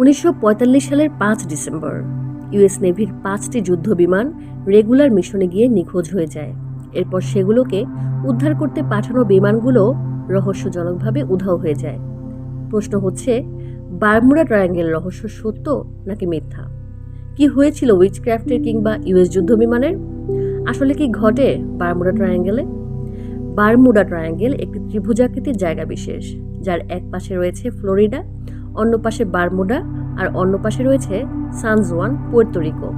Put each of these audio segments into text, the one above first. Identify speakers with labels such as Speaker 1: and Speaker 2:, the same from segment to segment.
Speaker 1: উনিশশো পঁয়তাল্লিশ সালের পাঁচ ডিসেম্বর, ইউএস নেভির পাঁচটি যুদ্ধ বিমান রেগুলার মিশনে গিয়ে নিখোঁজ হয়ে যায়। এরপর সেগুলোকে উদ্ধার করতে পাঠানো বিমানগুলো রহস্যজনকভাবে উধাও হয়ে যায়। প্রশ্ন হচ্ছে, বারমুডা ট্রায়াঙ্গেল রহস্য সত্য নাকি মিথ্যা? কি হয়েছিল উইচক্রাফটের কিংবা ইউএস যুদ্ধ বিমানের আসলে কি ঘটে বারমুডা ট্রায়াঙ্গেলে? বারমুডা ট্রায়াঙ্গেল একটি ত্রিভুজাকৃতির জায়গা বিশেষ, যার এক পাশে রয়েছে ফ্লোরিডা অন্য পাশে বারমুডা আর অন্য পাশে রয়েছে সানজোয়ান পোর্তোরিকো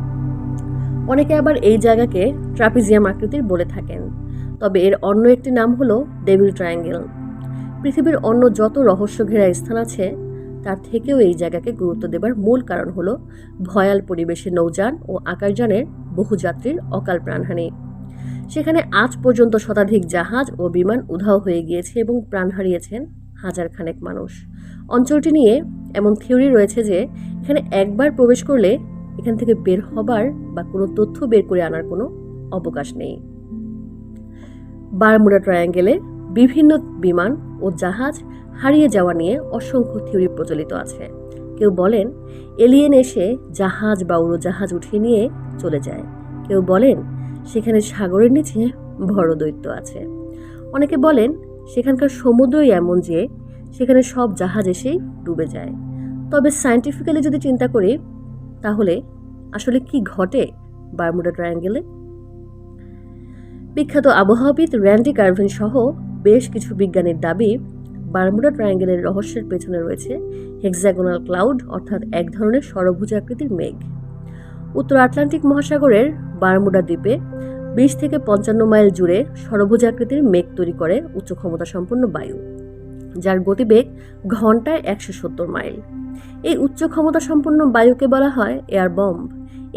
Speaker 1: অনেকে আবার এই জায়গাকে ট্রাপিজিয়াম আকৃতির বলে থাকেন, তবে এর অন্য একটি নাম হলো ডেভিল ট্রায়াঙ্গেল। পৃথিবীর অন্য যত রহস্য ঘেরা স্থান আছে, তার থেকেও এই জায়গাকে গুরুত্ব দেবার মূল কারণ হলো ভয়াল পরিবেশে নৌযান ও আকাশযানের বহু যাত্রীর অকাল প্রাণহানি। সেখানে আজ পর্যন্ত শতাধিক জাহাজ ও বিমান উধাও হয়ে গিয়েছে এবং প্রাণ হারিয়েছেন হাজার খানেক মানুষ। অঞ্চলটি নিয়ে এমন থিওরি রয়েছে যে, এখানে একবার প্রবেশ করলে এখান থেকে বের হবার বা কোনো তথ্য বের করে আনার কোনো অবকাশ নেই। বারমুডা ট্রায়াঙ্গেলে বিভিন্ন বিমান ও জাহাজ হারিয়ে যাওয়া নিয়ে অসংখ্য থিওরি প্রচলিত আছে। কেউ বলেন, এলিয়েন এসে জাহাজ বা উড়োজাহাজ উঠিয়ে নিয়ে চলে যায়। কেউ বলেন, সেখানে সাগরের নিচে বড় দৈত্য আছে। অনেকে বলেন সেখানকার সমুদ্রই এমন যে, সেখানে সব জাহাজ এসেই ডুবে যায়। তবে সায়েন্টিফিক্যালি যদি চিন্তা করি, তাহলে আসলে কি ঘটে বারমুডা ট্রায়াঙ্গেলে বিখ্যাত আবহাওয়াবিদ র্যান্ডি কার্ভিন সহ বেশ কিছু বিজ্ঞানীর দাবি বারমুডা ট্রায়াঙ্গেলের রহস্যের পেছনে রয়েছে হেক্সাগোনাল ক্লাউড অর্থাৎ এক ধরনের ষড়ভুজাকৃতির মেঘ। উত্তর আটলান্টিক মহাসাগরের বারমুডা দ্বীপে বিশ থেকে পঞ্চান্ন মাইল জুড়ে ষড়ভুজাকৃতির মেঘ তৈরি করে উচ্চ ক্ষমতা সম্পন্ন বায়ু, যার গতিবেগ ঘন্টায় একশো সত্তর মাইল। এই উচ্চ ক্ষমতা সম্পন্ন বায়ুকে বলা হয় এয়ার বম্ব।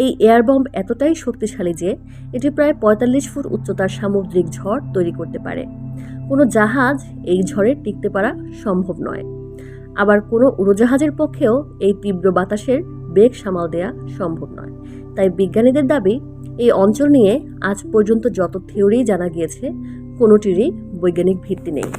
Speaker 1: এই এয়ার বম্ব এতটাই শক্তিশালী যে এটি প্রায় পঁয়তাল্লিশ ফুট উচ্চতার সামুদ্রিক ঝড় তৈরি করতে পারে। কোনো জাহাজ এই ঝড়ে টিকতে পারা সম্ভব নয়। আবার কোনো উড়োজাহাজের পক্ষেও এই তীব্র বাতাসের বেগ সামাল দেয়া সম্ভব নয়। তাই বিজ্ঞানীদের দাবি এই অঞ্চল নিয়ে আজ পর্যন্ত যত থিওরি জানা গিয়েছে কোনোটিরই বৈজ্ঞানিক ভিত্তি নেই।